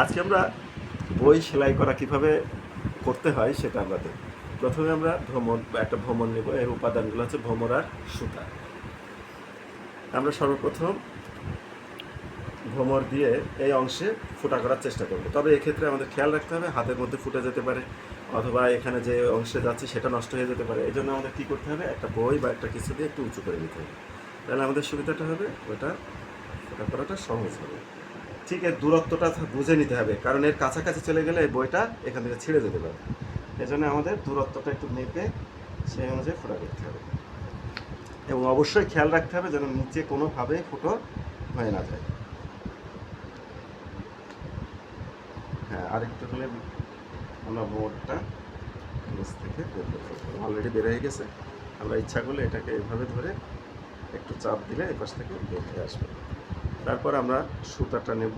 আজকে আমরা বই সেলাই করা কীভাবে করতে হয় সেটা আমরা দেখব। প্রথমে আমরা ভ্রমণ, একটা ভ্রমণ নেব। এর উপাদানগুলো হচ্ছে ভ্রমর আর সুতা। আমরা সর্বপ্রথম ভ্রমর দিয়ে এই অংশে ফুটা করার চেষ্টা করব। তবে এক্ষেত্রে আমাদের খেয়াল রাখতে হবে, হাতের মধ্যে ফুটে যেতে পারে অথবা এখানে যে অংশে যাচ্ছে সেটা নষ্ট হয়ে যেতে পারে। এই জন্য আমাদের কী করতে হবে? একটা বই বা একটা কিছু দিয়ে একটু উঁচু করে নিতে হবে। তাহলে আমাদের সুবিধাটা হবে, ওটা ফুটা করাটা সহজ হবে। ঠিক এর দূরত্বটা বুঝে নিতে হবে। কারণ এর কাছাকাছি চলে গেলে এই বইটা এখান থেকে ছিঁড়ে যেতে পারে। এই জন্য আমাদের দূরত্বটা একটু মেপে সেই অনুযায়ী ফোটা করতে হবে। এবং অবশ্যই খেয়াল রাখতে হবে যেন নিচে কোনোভাবে ফুটো হয়ে না যায়। হ্যাঁ আরেকটু হলে আমরা মোড়টা নিচ থেকে অলরেডি বের হয়ে গেছে। আমরা ইচ্ছা করলে এটাকে এভাবে ধরে একটু চাপ দিলে এই পাশ থেকে বের হয়ে আসবে। তারপর আমরা সুতাটা নেব।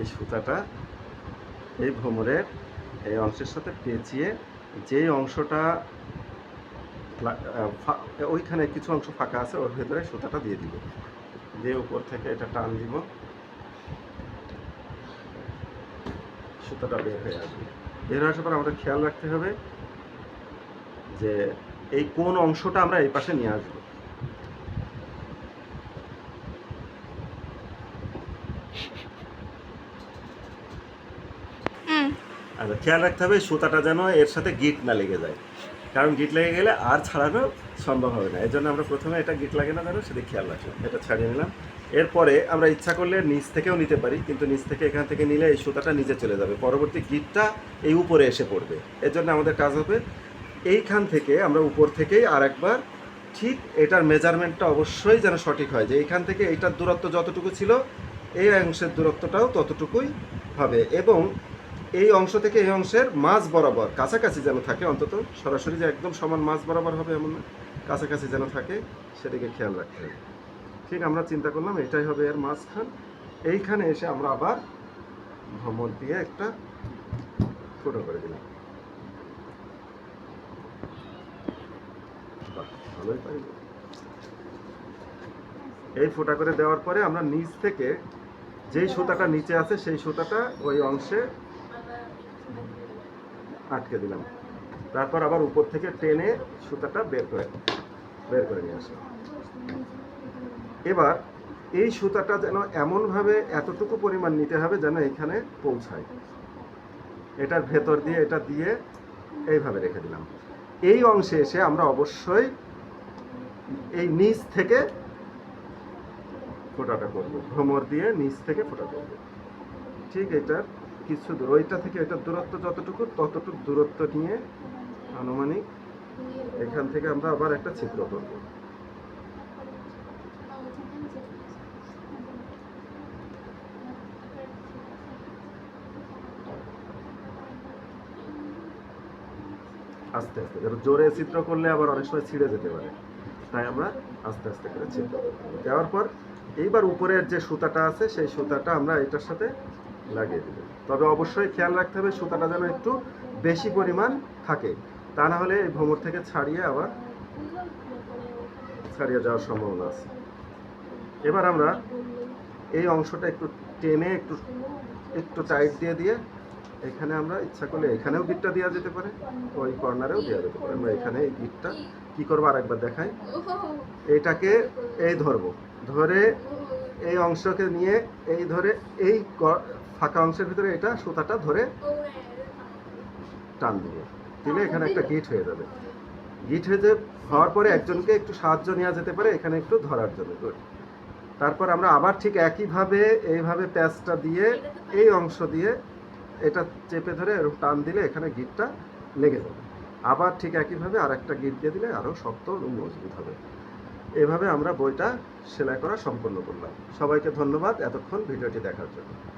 এই সুতাটা এই ভ্রমরের এই অংশের সাথে পেঁচিয়ে যেই অংশটা ওইখানে কিছু অংশ ফাঁকা আছে, ওর ভেতরে সুতাটা দিয়ে দিব। দিয়ে উপর থেকে এটা টান দিব। সুতাটা বের হয়ে আসবে। বের হয়ে আসার পর আমাদের খেয়াল রাখতে হবে যে এই কোন অংশটা আমরা এই পাশে নিয়ে আসব। আচ্ছা খেয়াল রাখতে হবে সুতাটা যেন এর সাথে গিট না লেগে যায়। কারণ গিট লেগে গেলে আর ছাড়ানো সম্ভব হবে না। এর জন্য আমরা প্রথমে এটা গিট লাগে না যেন সেদিকে খেয়াল রাখলাম, এটা ছাড়িয়ে নিলাম। এরপরে আমরা ইচ্ছা করলে নিচ থেকেও নিতে পারি, কিন্তু নিচ থেকে এখান থেকে নিলে এই সুতাটা নিচে চলে যাবে। পরবর্তী গিটটা এই উপরে এসে পড়বে। এর জন্য আমাদের কাজ হবে, এইখান থেকে আমরা উপর থেকেই আর একবার ঠিক এটার মেজারমেন্টটা অবশ্যই যেন সঠিক হয়, যে এইখান থেকে এইটার দূরত্ব যতটুকু ছিল, এই অংশের দূরত্বটাও ততটুকুই হবে। এবং এই অংশ থেকে এই অংশের মাঝ বরাবর, কাছাকাছি যেন থাকে, অন্তত সরাসরি যে একদম সমান মাঝ বরাবর হবে এমন না, কাছাকাছি যেন থাকে, সেদিকে খেয়াল রাখতে হবে। ঠিক আমরা চিন্তা করলাম, এটাই হবে এর মাঝখান। এইখানে এসে আমরা আবার ভ্রমণ দিয়ে একটা ফুটো করে দিলাম। ভালোই এই ফোঁটা করে দেওয়ার পরে আমরা নিচ থেকে যেই সুতাটা নিচে আছে, সেই সুতাটা ওই অংশে আটকে দিলাম। তারপর আবার উপর থেকে টেনে সুতাটা বের করে বের করে নিয়ে আসলাম। এবার এই সুতাটা যেন এমনভাবে এতটুকু পরিমাণ নিতে হবে যেন এখানে পৌঁছায়। এটার ভেতর দিয়ে, এটা দিয়ে এইভাবে রেখে দিলাম। এই অংশে এসে আমরা অবশ্যই এই নিচ থেকে ফোটাটা করব। ভ্রমর দিয়ে নিচ থেকে ফোটা করব। ঠিক এটার কিছু দূর। ওইটা থেকে এটার দূরত্ব যতটুকু, ততটুকু দূরত্ব নিয়ে আনুমানিক এখান থেকে আমরা আবার একটা ছিদ্র করব। আস্তে আস্তে। জোরে চিত্র করলে আবার অনেক সময় ছিঁড়ে যেতে পারে। তাই আমরা আস্তে আস্তে করে ছিদ্র দেওয়ার পর এইবার উপরের যে সুতাটা আছে, সেই সুতাটা আমরা এটার সাথে লাগিয়ে দেব। তবে অবশ্যই খেয়াল রাখতে হবে সুতাটা যেন একটু বেশি পরিমাণ থাকে। তা না হলে এই ভ্রমর থেকে ছাড়িয়ে আবার ছাড়িয়ে যাওয়ার সম্ভাবনা আছে। এবার আমরা এই অংশটা একটু টেনে একটু একটু টাইট দিয়ে দিয়ে এখানে আমরা ইচ্ছা করলে এখানেও গিটটা দেওয়া যেতে পারে, ওই কর্নারেও দেওয়া যেতে পারে। আমরা এখানে এই গিটটা কী করব আর একবার দেখাই। এটাকে এই ধরবো। ধরে এই অংশকে নিয়ে এই ধরে এই ফাঁকা অংশের ভিতরে এটা সুতাটা ধরে টান দিব। দিলে এখানে একটা গিট হয়ে যাবে। গিট হয়ে যে হওয়ার পরে একজনকে একটু সাহায্য নেওয়া যেতে পারে, এখানে একটু ধরার জন্য। Good. তারপর আমরা আবার ঠিক একইভাবে, এইভাবে প্যাচটা দিয়ে, এই অংশ দিয়ে এটা চেপে ধরে এরকম টান দিলে এখানে গিটটা লেগে যাবে। আবার ঠিক একইভাবে আর একটা গিট দিয়ে দিলে আরও শক্ত এবং মজবুত হবে। এভাবে আমরা বইটা সেলাই করা সম্পন্ন করলাম। সবাইকে ধন্যবাদ। এতক্ষণ ভিডিওটি দেখার জন্য।